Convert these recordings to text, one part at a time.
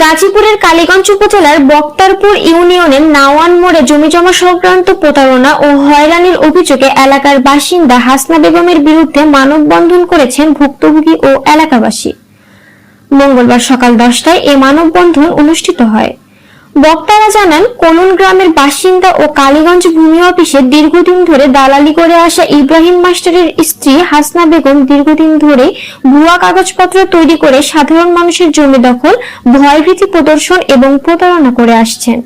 গাজীপুরের কালীগঞ্জ উপজেলার বক্তারপুর ইউনিয়নের নাওয়ান মোড়ে জমিজমা সংক্রান্ত প্রতারণা ও হয়রানির অভিযোগে এলাকার বাসিন্দা হাসনা বেগমের বিরুদ্ধে মানববন্ধন করেছেন ভুক্তভোগী ও এলাকাবাসী। মঙ্গলবার সকাল দশটায় এ মানববন্ধন অনুষ্ঠিত হয়। বক্তারা জানান কোলন গ্রামের বাসিন্দা ও কালীগঞ্জ ভূমি অফিসে দীর্ঘদিন ধরে দালালি করে আসা ইব্রাহিম মাস্টারের স্ত্রী হাসনা বেগম দীর্ঘদিন ধরে ভুয়া কাগজপত্র তৈরি করে সাধারণ মানুষের জমি দখল, ভয়ভীতি প্রদর্শন এবং প্রতারণা করে আসছেন।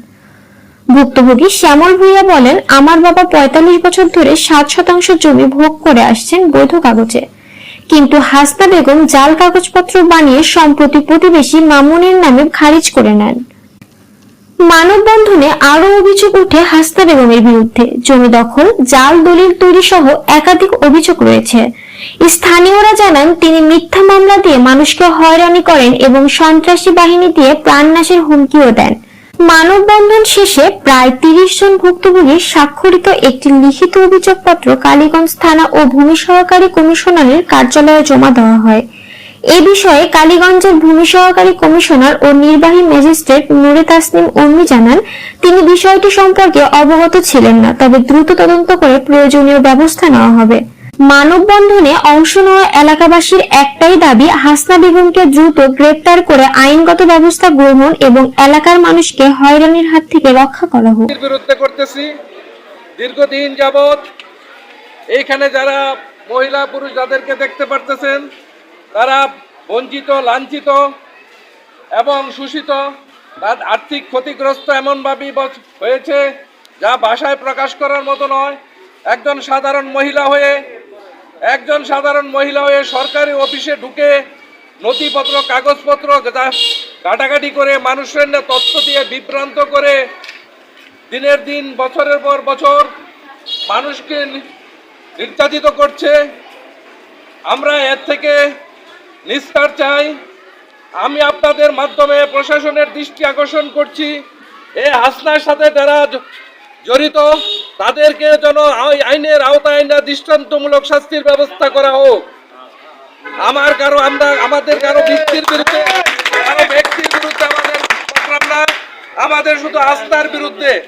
ভুক্তভোগী শ্যামল ভূঁইয়া বলেন, আমার বাবা পঁয়তাল্লিশ বছর ধরে সাত শতাংশ জমি ভোগ করে আসছেন বৈধ কাগজে। কিন্তু হাসনা বেগম জাল কাগজপত্র বানিয়ে সম্প্রতি প্রতিবেশী মামুনের নামে খারিজ করে নেন। মানববন্ধনে আরও অভিযোগ উঠে হাসনা বেগমের বিরুদ্ধে। জমি দখল, জাল দলিল তৈরি সহ একাধিক অভিযোগ রয়েছে। স্থানীয়রা জানান, তিনি মিথ্যা মামলা দিয়ে মানুষকে হয়রানি করেন এবং সন্ত্রাসী বাহিনী দিয়ে প্রাণনাশের হুমকিও দেন। মানববন্ধন শেষে প্রায় তিরিশ জন ভুক্তভোগী স্বাক্ষরিত একটি লিখিত অভিযোগপত্র কালীগঞ্জ থানা ও ভূমি সহকারী কমিশনারের কার্যালয়ে জমা দেওয়া হয়। এ বিষয়ে কালীগঞ্জের ভূমি সহকারী কমিশনার ও নির্বাহী ম্যাজিস্ট্রেট নুরে তাসনিম উর্মি জানান, তিনি বিষয়টি সম্পর্কে অবগত ছিলেন না, তবে দ্রুত তদন্ত করে প্রয়োজনীয় ব্যবস্থা নেওয়া হবে। মানববন্ধনে অংশ নেওয়া এলাকাবাসীর একটাই দাবি, হাসনা বেগমকে দ্রুত গ্রেপ্তার করে আইনগত ব্যবস্থা গ্রহণ এবং এলাকার মানুষকে হয়রানির হাত থেকে রক্ষা করা হোক। বিরুদ্ধে করতেছি। দীর্ঘদিন যাবৎ এইখানে যারা মহিলা পুরুষ যাদেরকে দেখতে পারতেছেন তারা বঞ্চিত, লাঞ্ছিত এবং শোষিত। তার আর্থিক ক্ষতিগ্রস্ত এমনভাবেই হয়েছে যা ভাষায় প্রকাশ করার মতো নয়। একজন সাধারণ মহিলা হয়ে, একজন সাধারণ মহিলা হয়ে সরকারি অফিসে ঢুকে নথিপত্র, কাগজপত্র ঘাটাঘাটি করে মানুষের তথ্য দিয়ে বিভ্রান্ত করে দিনের দিন, বছরের পর বছর মানুষকে নির্যাতিত করছে। আমরা এর থেকে নিস্তার চাই। আমি আপনাদের মাধ্যমে প্রশাসনের দৃষ্টি আকর্ষণ করছি। এই হাসনার সাথে যারা জড়িত, তাদেরকে যেন আই- আইনের আওতায় না দৃষ্টান্তমূলক শাস্তির ব্যবস্থা করা হোক। আমার কারও আমরা আমাদের কারও ব্যক্তির বিরুদ্ধে কারও ব্যক্তির বিরুদ্ধে আমাদের আমাদের শুধু আস্থার বিরুদ্ধে।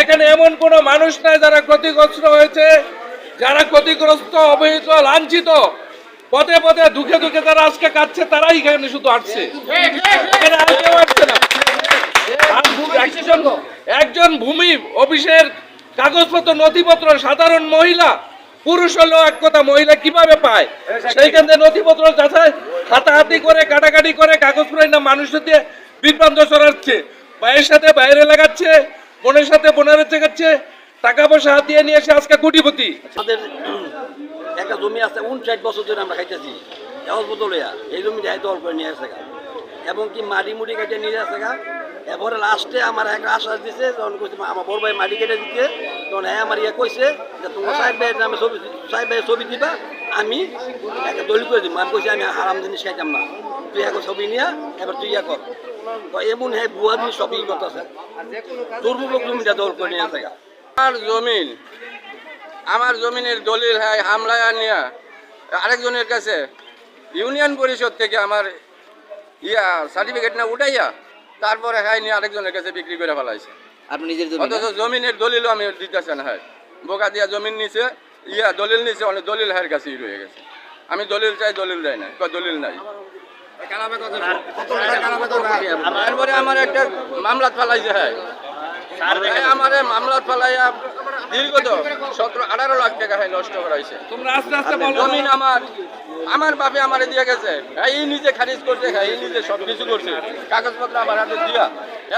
এখানে এমন কোনো মানুষ নাই যারা ক্ষতিগ্রস্ত হয়েছে, যারা ক্ষতিগ্রস্ত, অবহিত, লাঞ্ছিত। পদে পথে দুঃখে দুঃখে তারা আজকে কাটছে তারাই এখানে শুধু আসছে। এখানে আর কেউ আসছে না। একজন ভূমি অফিসের কাগজপত্র নথিপত্র সাধারণ মহিলা পুরুষ হলেও এক কথা মহিলা কীভাবে পায়? সেইখান থেকে নথিপত্র যাচাই হাতাহাতি করে কাটাকাটি করে কাগজ পুরাই না মানুষের দিয়ে বিভ্রান্ত ছড়াচ্ছে। ভাইয়ের সাথে বাইরে লাগাচ্ছে বোনের সাথে বোনের চেকাচ্ছে টাকা পয়সা হাত দিয়ে নিয়ে এসে আজকে কোটিপতি। একটা জমি আছে উনষাট বছর ধরে আমরা খাইতেছি। এওয়াজ বদলিয়া এই জমিটা দল অল্প নিয়ে আসে গা। এবং কি মাটি মুটি কেটে নিয়ে আসে গা। এরপরে লাস্টে আমার একটা আশ্বাস দিছে তখন কইছে আমার বড় ভাই মাটি কেটে দিতে তখন হ্যাঁ আমার ইয়ে কইছে যে, তোমার সাহেব ভাইয়ের নামে ছবি, সাহেব ভাইয়ের ছবি দিবা, আমি একটা দলিল করে দিব। আমি কইছি, আমি হারাম জিনিস খাইতাম না। তুই এখন ছবি নিয়া, এবার তুই ইয়া কর। এমন হ্যাঁ বুয়া দিয়ে সবই করতেছে। দুর্ভোগ জমিটা দল করে নিয়ে আসে গা। আমার জমিন আমার জমিনের দলিল হয় হামলায় নিয়ে আরেকজনের কাছে ইউনিয়ন পরিষদ থেকে আমার ইয়া সার্টিফিকেট না উঠাইয়া তারপরে হ্যাঁ নিয়ে আরেকজনের কাছে বিক্রি করে ফেলাইছে। আপনি নিজের অথচ জমিনের দলিলও আমি দিতেছে না হ্যাঁ বোকা দিয়া জমিন নিছে ইয়া দলিল নিছে অনেক দলিল হ্যাঁ কাছেই রয়ে গেছে। আমি দলিল চাই দলিল দেয় না কয় দলিল নাই। তারপরে আমার একটা মামলা ফেলাইছে হ্যাঁ হ্যাঁ, আমার মামলা ফেলাইয়া দীর্ঘত সতেরো আঠারো লাখ টাকা হয় নষ্ট করা বলো। জমিন আমার আমার বাপে আমার দিয়ে গেছে। হ্যাঁ এই নিজে খারিজ করছে হ্যাঁ এই নিজে সব কিছু করছে। কাগজপত্র আমার হাতে দিয়া।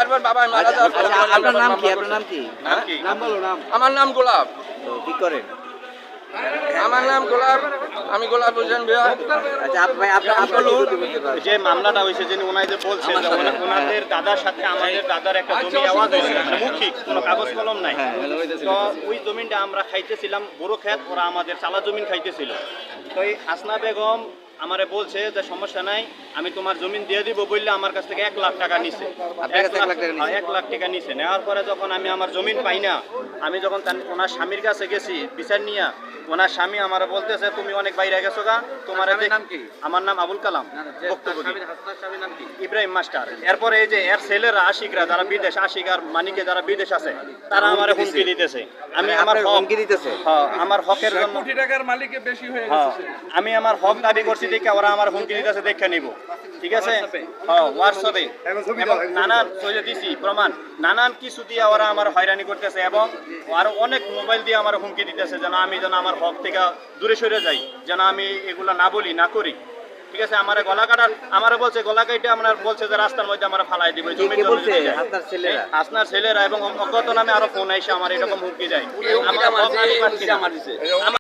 এরপর বাবা মারা যাওয়ার আচ্ছা, নাম কি? মামলা আপনার নাম কি? নাম বলো নাম। আমার নাম গোলাপ। তো কি করেন? আমার নাম গোলাপ আমি গোলাপ হোসেন আচ্ছা আপনার? যে মামলাটা হয়েছে যিনি ওনাদের বলছেন যে বলছেন ওনাদের দাদার সাথে আমাদের দাদার একটা জমি আওয়াজ হয়েছে মুখী মৌখিক কোনো কাগজ কলম নাই। হ্যাঁ, হইতেছিল। তো ওই জমিনটা আমরা খাইতেছিলাম বড় খেত ওরা আমাদের চালা জমিন খাইতেছিল। তো এই হাসনা বেগম আমারে বলছে যে সমস্যা নাই আমি তোমার জমিন দিয়ে দিব বললে আমার কাছ থেকে এক লাখ টাকা নিছে। এক লাখ টাকা নিছে? এক লাখ টাকা নিছে। নেওয়ার পরে যখন আমি আমার জমিন পাই না আমি যখন ওনার স্বামীর কাছে গেছি বিচার নিয়ে ওনার স্বামী আমার বলতেছে তুমি অনেক বাইরে গেছো গা। তোমার নাম কি? আমার নাম আবুল কালাম। ইব্রাহিম মাস্টার। এরপরে এই যে এর ছেলেরা আশিকরা যারা বিদেশ আশিক আর মানিকে যারা বিদেশ আছে তারা আমার হুমকি দিতেছে। আমি আমার হুমকি দিতেছে? হ্যাঁ, আমার হকের জন্য কোটি টাকার মালিকে বেশি হয়ে হ্যাঁ, গেছে আমি আমার হক দাবি করছি দেখে ওরা আমার হুমকি দিতেছে দেখে নিব। ঠিক আছে? হ্যাঁ হোয়াটসঅ্যাপে এবং নানান চলে দিছি প্রমাণ। নানান কিছু দিয়ে ওরা আমার হয়রানি করতেছে এবং আরও অনেক মোবাইল দিয়ে আমার হুমকি দিতেছে যেন আমি যেন আমার হক থেকে দূরে সরে যাই যেন আমি এগুলো না বলি না করি। ঠিক আছে? আমার গলা কাটার আমার বলছে গলা কাইটে আমার বলছে যে রাস্তার মধ্যে আমার ফালাই দিবে কে কে বলছে? আপনার ছেলেরা? এবং অজ্ঞাত নামে আরও ফোন আইসে আমার এরকম হুমকি। মারছে। আমার